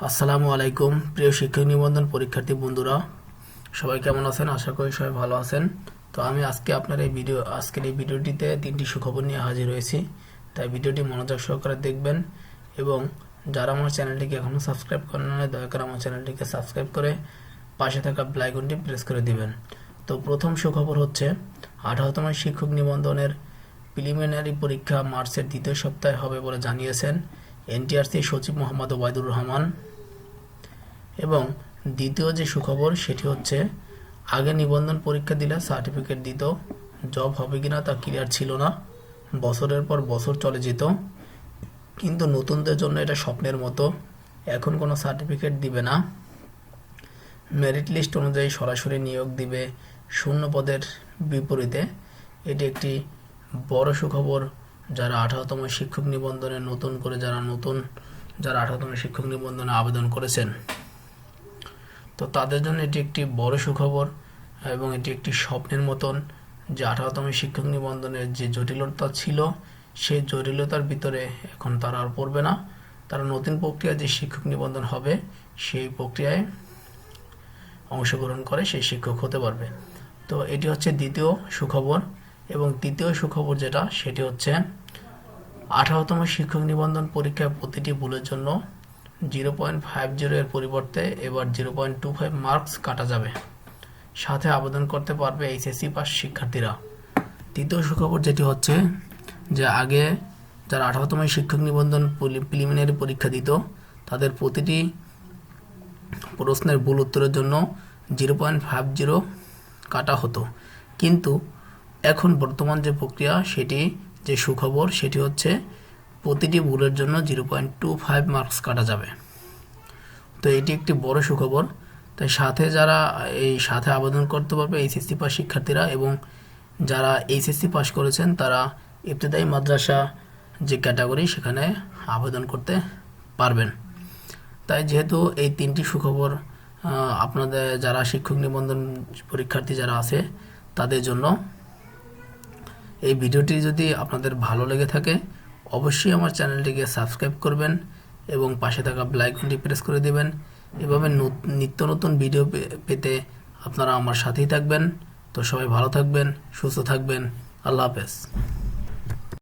আসসালামু আলাইকুম, প্রিয় শিক্ষক নিবন্ধন পরীক্ষার্থী বন্ধুরা। সবাই কেমন আছেন? আশা করি সবাই ভালো আছেন। তো আমি আজকে আপনার এই ভিডিও, আজকের এই ভিডিওটিতে তিনটি সুখবর নিয়ে হাজির হয়েছি। তাই ভিডিওটি মনোযোগ সহকারে দেখবেন এবং যারা আমার চ্যানেলটিকে এখনও সাবস্ক্রাইব করেন না দয়া করে আমার চ্যানেলটিকে সাবস্ক্রাইব করে পাশে থাকা ব্লাইকনটি প্রেস করে দিবেন। তো প্রথম সুখবর হচ্ছে, আঠারোতম শিক্ষক নিবন্ধনের প্রিলিমিনারি পরীক্ষা মার্চের দ্বিতীয় সপ্তাহে হবে বলে জানিয়েছেন এনটিআরসি সচিব মোহাম্মদ ওবায়দুর রহমান। এবং দ্বিতীয় যে সুখবর, সেটি হচ্ছে, আগে নিবন্ধন পরীক্ষা দিলে সার্টিফিকেট দিত, জব হবে কিনা তা ক্লিয়ার ছিল না। বছরের পর বছর চলে যেত। কিন্তু নতুনদের জন্য এটা স্বপ্নের মতো। এখন কোনো সার্টিফিকেট দিবে না। মেরিট লিস্ট অনুযায়ী সরাসরি নিয়োগ দিবে শূন্য পদের বিপরীতে। এটি একটি বড় সুখবর যারা আঠারোতম শিক্ষক নিবন্ধনে নতুন করে যারা নতুন, যারা আঠারোতম শিক্ষক নিবন্ধনে আবেদন করেছেন, তো তাদের জন্য এটি একটি বড় সুখবর এবং এটি একটি স্বপ্নের মতন যে আঠারোতম শিক্ষক নিবন্ধনের যে জটিলতা ছিল, সেই জটিলতার ভিতরে এখন তারা আর পড়বে না। তারা নতুন প্রক্রিয়া যে শিক্ষক নিবন্ধন হবে, সেই প্রক্রিয়ায় অংশগ্রহণ করে সেই শিক্ষক হতে পারবে। তো এটি হচ্ছে দ্বিতীয় সুখবর এবং তৃতীয় সুখবর যেটা, সেটি হচ্ছে আঠারোতম শিক্ষক নিবন্ধন পরীক্ষায় প্রতিটি ভুলের জন্য জিরো পয়েন্ট ফাইভ জিরো এর পরিবর্তে এবার zero point two five marks কাটা যাবে। সাথে আবেদন করতে পারবে এইচএসসি পাস শিক্ষার্থীরা। তৃতীয় সুখবর যেটি হচ্ছে যে আগে যারা আঠারোতম শিক্ষক নিবন্ধন প্রিলিমিনারি পরীক্ষা দিত, তাদের প্রতিটি প্রশ্নের ভুল উত্তরের জন্য জিরো পয়েন্ট ফাইভ জিরো কাটা হতো। কিন্তু এখন বর্তমান যে প্রক্রিয়া, সেটি যে সুখবর, সেটি হচ্ছে প্রতিটি ভুলের জন্য zero point two five marks কাটা যাবে। তো এটি একটি বড় সুখবর। তাই সাথে যারা এই সাথে আবেদন করতে পারবে এইচএসসি পাস শিক্ষার্থীরা এবং যারা এইচএসসি পাস করেছেন, তারা ইবতদায়ী মাদ্রাসা যে ক্যাটাগরি, সেখানে আবেদন করতে পারবেন। তাই যেহেতু এই তিনটি সুখবর আপনাদের যারা শিক্ষক নিবন্ধন পরীক্ষার্থী যারা আছে, তাদের জন্য এই ভিডিওটি যদি আপনাদের ভালো লেগে থাকে, অবশ্যই আমার চ্যানেলটিকে সাবস্ক্রাইব করবেন এবং পাশে থাকা ব্লাইকনটি প্রেস করে দেবেন। এভাবে নত- নিত্য নতুন ভিডিও পেতে আপনারা আমার সাথেই থাকবেন। তো সবাই ভালো থাকবেন, সুস্থ থাকবেন। আল্লাহ হাফেজ।